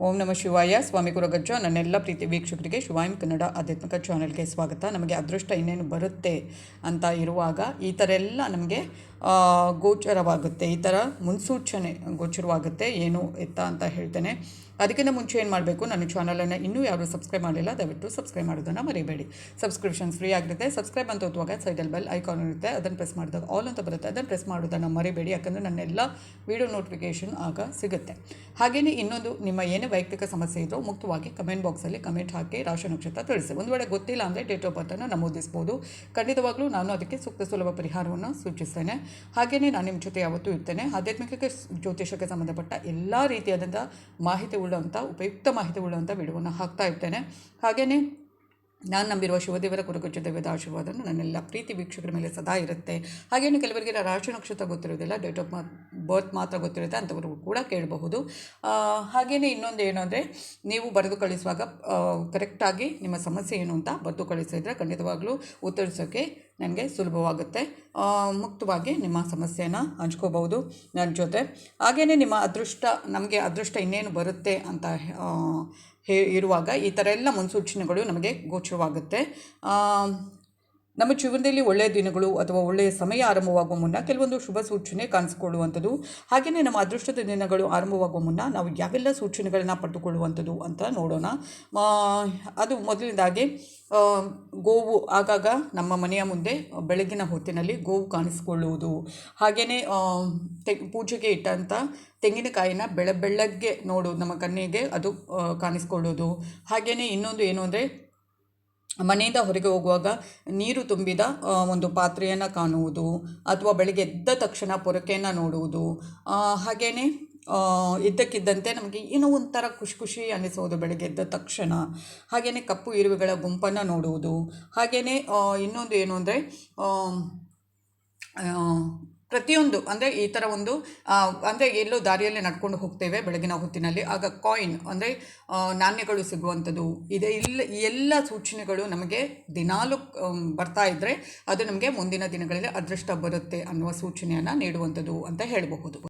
ಓಂ ನಮ ಶಿವಾಯ. ಸ್ವಾಮಿ ಗುರುಗಜ್ಜ, ನನ್ನೆಲ್ಲ ಪ್ರೀತಿ ವೀಕ್ಷಕರಿಗೆ ಶಿವಾಯಂ ಕನ್ನಡ ಆಧ್ಯಾತ್ಮಿಕ ಚಾನಲ್ಗೆ ಸ್ವಾಗತ. ನಮಗೆ ಅದೃಷ್ಟ ಇನ್ನೇನು ಬರುತ್ತೆ ಅಂತ ಇರುವಾಗ ಈ ಥರ ಎಲ್ಲ ನಮಗೆ ಗೋಚರವಾಗುತ್ತೆ. ಈ ಥರ ಮುನ್ಸೂಚನೆ ಗೋಚರವಾಗುತ್ತೆ. ಏನು ಎತ್ತ ಅಂತ ಹೇಳ್ತೇನೆ. ಅದಕ್ಕಿಂತ ಮುಂಚೆ ಏನು ಮಾಡಬೇಕು? ನನ್ನ ಚಾನಲನ್ನು ಇನ್ನೂ ಯಾರು ಸಬ್ಸ್ಕ್ರೈಬ್ ಮಾಡಿಲ್ಲ, ದಯವಿಟ್ಟು ಸಬ್ಸ್ಕ್ರೈಬ್ ಮಾಡೋದನ್ನು ಮರಿಬೇಡಿ. ಸಬ್ಸ್ಕ್ರಿಪ್ಷನ್ಸ್ ಫ್ರೀ ಆಗಿರುತ್ತೆ. ಸಬ್ಸ್ಕ್ರೈಬ್ ಅಂತ ಓದುವಾಗ ಸೈಡಲ್ ಬೆಲ್ ಐಕಾನ್ ಇರುತ್ತೆ. ಅದನ್ನು ಪ್ರೆಸ್ ಮಾಡಿದಾಗ ಆಲ್ ಅಂತ ಬರುತ್ತೆ. ಅದನ್ನು ಪ್ರೆಸ್ ಮಾಡೋದನ್ನು ಮರಿಬೇಡಿ. ಯಾಕಂದರೆ ನನ್ನೆಲ್ಲ ವೀಡಿಯೋ ನೋಟಿಫಿಕೇಷನ್ ಆಗ ಸಿಗುತ್ತೆ. ಹಾಗೆಯೇ ಇನ್ನೊಂದು ನಿಮ್ಮ ಏನೇ ವೈಯಕ್ತಿಕ ಸಮಸ್ಯೆ ಇದ್ದರೂ ಮುಕ್ತವಾಗಿ ಕಮೆಂಟ್ ಬಾಕ್ಸಲ್ಲಿ ಕಮೆಂಟ್ ಹಾಕಿ ರಾಶಿ ನಕ್ಷತ್ರ ತಿಳಿಸಿ. ಒಂದು ವೇಳೆ ಗೊತ್ತಿಲ್ಲ ಅಂದರೆ ಡೇಟ್ ಆಫ್ ಬರ್ತನ್ನು ನಮೂದಿಸ್ಬೋದು. ಖಂಡಿತವಾಗ್ಲೂ ನಾನು ಅದಕ್ಕೆ ಸೂಕ್ತ ಸುಲಭ ಪರಿಹಾರವನ್ನು ಸೂಚಿಸ್ತೇನೆ. ಹಾಗೆಯೇ ನಾನು ನಿಮ್ಮ ಜೊತೆ ಯಾವತ್ತೂ ಇರ್ತೇನೆ. ಆಧ್ಯಾತ್ಮಿಕಕ್ಕೆ ಜ್ಯೋತಿಷಕ್ಕೆ ಸಂಬಂಧಪಟ್ಟ ಎಲ್ಲ ರೀತಿಯಾದಂಥ ಮಾಹಿತಿ ಉಳ್ಳಂಥ ಉಪಯುಕ್ತ ಮಾಹಿತಿ ಉಳ್ಳಂಥ ವಿಡಿಯೋವನ್ನು ಹಾಕ್ತಾ ಇರ್ತೇನೆ. ಹಾಗೆಯೇ ನಾನು ನಂಬಿರುವ ಶಿವದೇವರ ಕುರುಗಜ್ಜ ದೇವದ ಆಶೀರ್ವಾದ ನನ್ನೆಲ್ಲ ಪ್ರೀತಿ ವೀಕ್ಷಕರ ಮೇಲೆ ಸದಾ ಇರುತ್ತೆ. ಹಾಗೆಯೇ ಕೆಲವರಿಗೆ ರಾಶಿ ನಕ್ಷತ್ರ ಗೊತ್ತಿರೋದಿಲ್ಲ, ಡೇಟ್ ಆಫ್ ಬರ್ತ್ ಮಾತ್ರ ಗೊತ್ತಿರುತ್ತೆ ಅಂಥವ್ರಿಗೂ ಕೂಡ ಕೇಳಬಹುದು. ಹಾಗೆಯೇ ಇನ್ನೊಂದು ಏನು ಅಂದರೆ, ನೀವು ಬರೆದು ಕಳಿಸುವಾಗ ಕರೆಕ್ಟಾಗಿ ನಿಮ್ಮ ಸಮಸ್ಯೆ ಏನು ಅಂತ ಬರೆದು ಕಳಿಸಿದರೆ ಖಂಡಿತವಾಗ್ಲೂ ಉತ್ತರಿಸೋಕ್ಕೆ ನನಗೆ ಸುಲಭವಾಗುತ್ತೆ. ಮುಕ್ತವಾಗಿ ನಿಮ್ಮ ಸಮಸ್ಯೆನ ಹಂಚ್ಕೋಬಹುದು ನನ್ನ ಜೊತೆ. ಹಾಗೆಯೇ ನಿಮ್ಮ ಅದೃಷ್ಟ, ನಮಗೆ ಅದೃಷ್ಟ ಇನ್ನೇನು ಬರುತ್ತೆ ಅಂತ ಹೇ ಇರುವಾಗ ಈ ಥರ ಎಲ್ಲ ಮುನ್ಸೂಚನೆಗಳು ನಮಗೆ ಗೋಚರವಾಗುತ್ತೆ. ನಮ್ಮ ಜೀವನದಲ್ಲಿ ಒಳ್ಳೆಯ ದಿನಗಳು ಅಥವಾ ಒಳ್ಳೆಯ ಸಮಯ ಆರಂಭವಾಗುವ ಮುನ್ನ ಕೆಲವೊಂದು ಶುಭ ಸೂಚನೆ ಕಾಣಿಸಿಕೊಳ್ಳುವಂಥದ್ದು. ಹಾಗೆಯೇ ನಮ್ಮ ಅದೃಷ್ಟದ ದಿನಗಳು ಆರಂಭವಾಗುವ ಮುನ್ನ ನಾವು ಯಾವೆಲ್ಲ ಸೂಚನೆಗಳನ್ನ ಪಡೆದುಕೊಳ್ಳುವಂಥದ್ದು ಅಂತ ನೋಡೋಣ. ಅದು ಮೊದಲನೇದಾಗಿ ಗೋವು ಆಗಾಗ ನಮ್ಮ ಮನೆಯ ಮುಂದೆ ಬೆಳಗಿನ ಹೊತ್ತಿನಲ್ಲಿ ಗೋವು ಕಾಣಿಸಿಕೊಳ್ಳುವುದು. ಹಾಗೆಯೇ ತೆ, ಪೂಜೆಗೆ ಇಟ್ಟಂಥ ತೆಂಗಿನಕಾಯಿನ ಬೆಳ ಬೆಳಗ್ಗೆ ನೋಡೋದು ನಮ್ಮ ಕಣ್ಣಿಗೆ ಅದು ಕಾಣಿಸ್ಕೊಳ್ಳೋದು ಹಾಗೆಯೇ ಇನ್ನೊಂದು ಏನು ಅಂದರೆ ಮನೆಯಿಂದ ಹೊರಗೆ ಹೋಗುವಾಗ ನೀರು ತುಂಬಿದ ಒಂದು ಪಾತ್ರೆಯನ್ನು ಕಾಣುವುದು ಅಥವಾ ಬೆಳಗ್ಗೆ ಎದ್ದ ತಕ್ಷಣ ಪೊರಕೆಯನ್ನು ನೋಡುವುದು. ಹಾಗೆಯೇ ಇದ್ದಕ್ಕಿದ್ದಂತೆ ನಮಗೆ ಏನೋ ಒಂಥರ ಖುಷಿ ಖುಷಿ ಅನ್ನಿಸೋದು ಬೆಳಗ್ಗೆ ಎದ್ದ ತಕ್ಷಣ. ಹಾಗೆಯೇ ಕಪ್ಪು ಇರುವೆಗಳ ಗುಂಪನ್ನು ನೋಡುವುದು. ಹಾಗೆಯೇ ಇನ್ನೊಂದು ಏನು ಅಂದರೆ ಪ್ರತಿಯೊಂದು, ಅಂದರೆ ಈ ಥರ ಒಂದು ಅಂದರೆ ಎಲ್ಲೋ ದಾರಿಯಲ್ಲಿ ನಡ್ಕೊಂಡು ಹೋಗ್ತೇವೆ ಬೆಳಗಿನ ಹೊತ್ತಿನಲ್ಲಿ. ಆಗ ಕಾಯಿನ್ ಅಂದರೆ ನಾಣ್ಯಗಳು ಸಿಗುವಂಥದ್ದು ಇದೆ. ಇಲ್ಲ ಎಲ್ಲ ಸೂಚನೆಗಳು ನಮಗೆ ದಿನಾಲು ಬರ್ತಾ ಇದ್ದರೆ ಅದು ನಮಗೆ ಮುಂದಿನ ದಿನಗಳಲ್ಲಿ ಅದೃಷ್ಟ ಬರುತ್ತೆ ಅನ್ನುವ ಸೂಚನೆಯನ್ನು ನೀಡುವಂಥದ್ದು ಅಂತ ಹೇಳಬಹುದು.